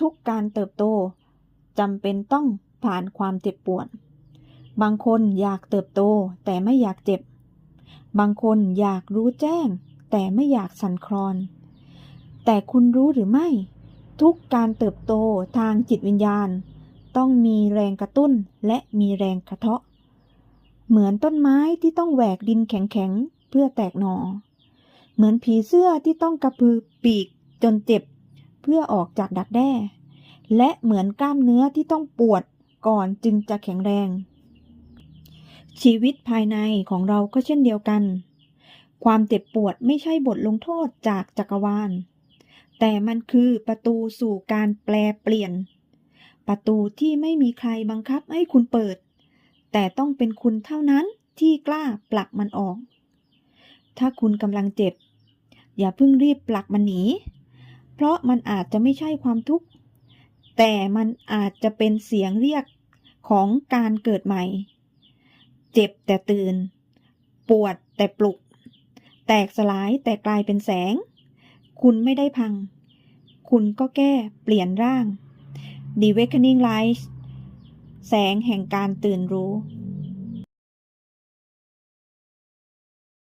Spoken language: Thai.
ทุกๆการเติบโตจำเป็นต้องผ่านความเจ็บปวด บางคนอยากเติบโตแต่ไม่อยากเจ็บ บางคนอยากรู้แจ้ง แต่ไม่อยากสันคลอน แต่คุณรู้หรือไม่ ทุกการเติบโตทางจิตวิญญาณ ต้องมีแรงกระตุ้นและมีแรงกระเทาะ เหมือนต้นไม้ที่ต้องแหวกดินแข็งๆเพื่อแตกหนอเหมือนผีเสื้อที่ต้องกระพือปีกจนเจ็บ เพื่อออกจากดักแด้ และเหมือนกล้ามเนื้อที่ต้องปวดก่อนจึงจะแข็งแรง ชีวิตภายในของเราก็เช่นเดียวกัน ความเจ็บปวดไม่ใช่บทลงโทษจากจักรวาล แต่มันคือประตูสู่การแปลเปลี่ยน ประตูที่ไม่มีใครบังคับให้คุณเปิด แต่ต้องเป็นคุณเท่านั้นที่กล้าปลักมันออก ถ้าคุณกำลังเจ็บ อย่าเพิ่งรีบปลักมันหนี เพราะมันอาจจะไม่ใช่ความทุกข์ แต่มันอาจจะเป็นเสียงเรียกของการเกิดใหม่ เจ็บแต่ตื่น ปวดแต่ปลุก แตกสลายแต่กลายเป็นแสง คุณไม่ได้พัง คุณก็แก้เปลี่ยนร่าง The Awakening Light แสงแห่งการตื่นรู้